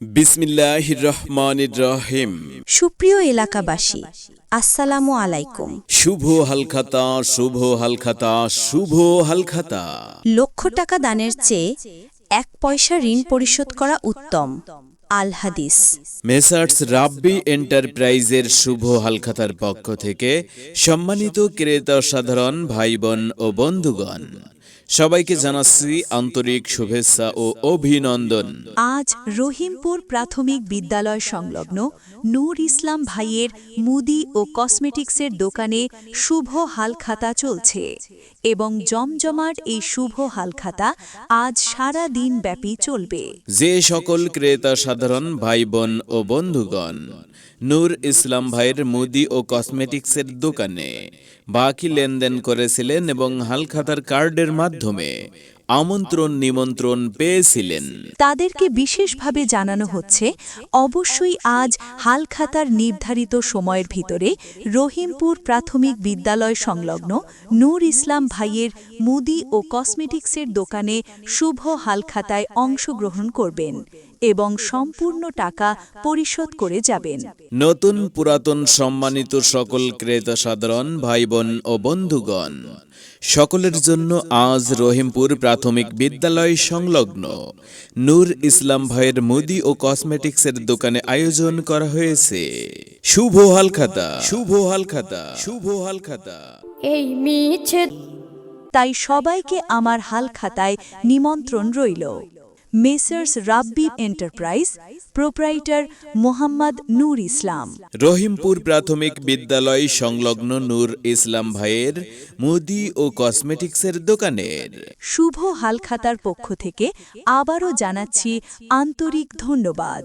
বিসমিল্লাহ রহমানির রহিম সুপ্রিয় এলাকাবাসী আসসালামু আলাইকুম। শুভ হালখাতা শুভ হালখাতা শুভ হালখাতা। লক্ষ টাকা দানের চেয়ে এক পয়সা ঋণ পরিশোধ করা উত্তম। আল হাদিস। মেসার্স রাব্বি এন্টারপ্রাইজের শুভ হালখাতার পক্ষ থেকে সম্মানিত ক্রেতা সাধারণ ভাই বোন ও বন্ধুগণ। সবাইকে জানাচ্ছি আন্তরিক শুভেচ্ছা ও অভিনন্দন। আজ রহিমপুর প্রাথমিক বিদ্যালয় সংলগ্ন নূর ইসলাম ভাইয়ের মুদি ও কসমেটিক্সের দোকানে শুভ হালখাতা চলছে এবং জমজমাট এই শুভ হালখাতা আজ সারা দিন ব্যাপী চলবে। যে সকল ক্রেতা সাধারণ ভাই বোন ও বন্ধুগণ নূর ইসলাম ভাইয়ের মুদি ও কসমেটিক্সের দোকানে। বাকি লেনদেন করেছিলেন এবং হালখাতার কার্ডের মাধ্যমে। আমন্ত্রণ নিমন্ত্রণ পেয়েছিলেন। তাদেরকে বিশেষভাবে জানানো হচ্ছে অবশ্যই আজ হালখাতার নির্ধারিত সময়ের ভিতরে রহিমপুর প্রাথমিক বিদ্যালয় সংলগ্ন নূর ইসলাম ভাইয়ের মুদি ও কসমেটিক্সের দোকানে শুভ হালখাতায় অংশগ্রহণ করবেন এবং সম্পূর্ণ টাকা পরিশোধ করে যাবেন। নতুন পুরাতন সম্মানিত সকল ক্রেতা সাধারণ ভাই বোন ও বন্ধুগণ সকলের জন্য আজ রহিমপুর প্রাথমিক বিদ্যালয় সংলগ্ন। নূর ইসলাম ভাইয়ের মুদি ও কসমেটিক্সের দোকানে আয়োজন করা হয়েছে। শুভ হালখাতা। শুভ হালখাতা। শুভ হালখাতা। এই মিছে তাই সবাইকে আমার হালখাতায় নিমন্ত্রণ রইল। Messrs Rabbi enterprise proprietor Mohammad Noor Islam. Rahimpur প্রাথমিক বিদ্যালয় সংলগ্ন নূর ইসলাম ভাইয়ের মুদি ও কসমেটিক্সের দোকানের। শুভ হালখাতার পক্ষ থেকে আবারও জানাচ্ছি আন্তরিক ধন্যবাদ।